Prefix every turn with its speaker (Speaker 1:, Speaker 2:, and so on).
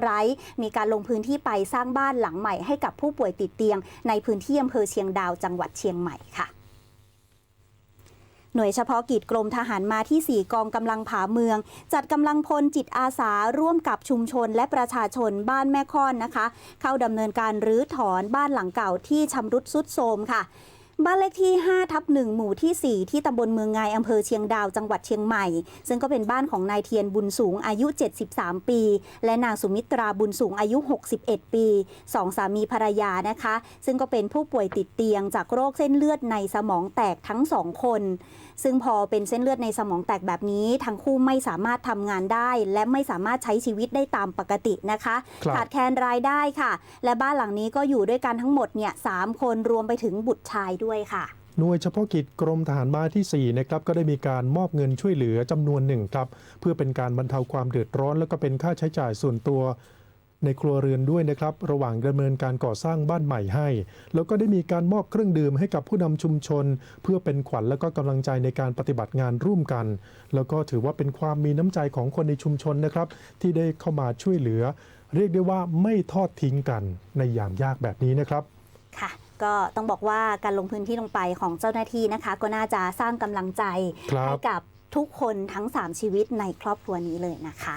Speaker 1: ไร้ มีการลงพื้นที่ไปสร้างบ้านหลังใหม่ให้กับผู้ป่วยติดเตียง ในพื้นที่อำเภอเชียงดาวจังหวัดเชียงใหม่ค่ะหน่วยเฉพาะกิจกรมทหารมาที่ 4 กองกำลังผาเมือง จัดกำลังพลจิตอาสาร่วมกับชุมชนและประชาชนบ้านแม่ค่อนนะคะ เข้าดำเนินการรื้อถอนบ้านหลังเก่าที่ชำรุดสุดโทรมค่ะ บ้านเลขที่ 5 ทับ 1 หมู่ที่ 4 ที่ตำบลเมืองไงอำเภอเชียงดาว จังหวัดเชียงใหม่ ซึ่งก็เป็นบ้านของนายเทียนบุญสูงอายุ 73 ปี และนางสุมิตราบุญสูงอายุ 61 ปีสองสามีภรรยานะคะ ซึ่งก็เป็นผู้ป่วยติดเตียงจากโรคเส้นเลือดในสมองแตกทั้งสองคน ซึ่งพอเป็นเส้นเลือดในสมองแตกแบบนี้ ทั้งคู่ไม่สามารถทำงานได้ และไม่สามารถใช้ชีวิตได้ตามปกตินะคะ
Speaker 2: ครับ
Speaker 1: ขาดแคลนรายได้ค่ะ และบ้านหลังนี้ก็อยู่ด้วยกันทั้งหมดเนี่ยสามคนรวมไปถึงบุตรชายด้วยค่ะ
Speaker 2: หน่วยเฉพาะกิจกรมทหารม้าที่ 4 นะครับ ก็ได้มีการมอบเงินช่วยเหลือจำนวนหนึ่งครับ เพื่อเป็นการบรรเทาความเดือดร้อน แล้วก็เป็นค่าใช้จ่ายส่วนตัวในครัวเรือนด้วยนะครับ ระหว่างดำเนินการก่อสร้างบ้านใหม่ให้ แล้วก็ได้มีการมอบเครื่องดื่มให้กับผู้นำชุมชน เพื่อเป็นขวัญและก็กำลังใจในการปฏิบัติงานร่วมกัน แล้วก็ถือว่าเป็นความมีน้ำใจของคนในชุมชนนะครับ ที่ได้เข้ามาช่วยเหลือ เรียกได้ว่าไม่ทอดทิ้งกันในยามยากแบบนี้นะครับ
Speaker 1: ค่ะ ก็ต้องบอกว่าการลงพื้นที่ลงไปของเจ้าหน้าที่นะคะ ก็น่าจะสร้างกำลังใจ
Speaker 2: ครับ
Speaker 1: ให้กับทุกคนทั้ง 3 ชีวิตในครอบครัวนี้เลยนะคะ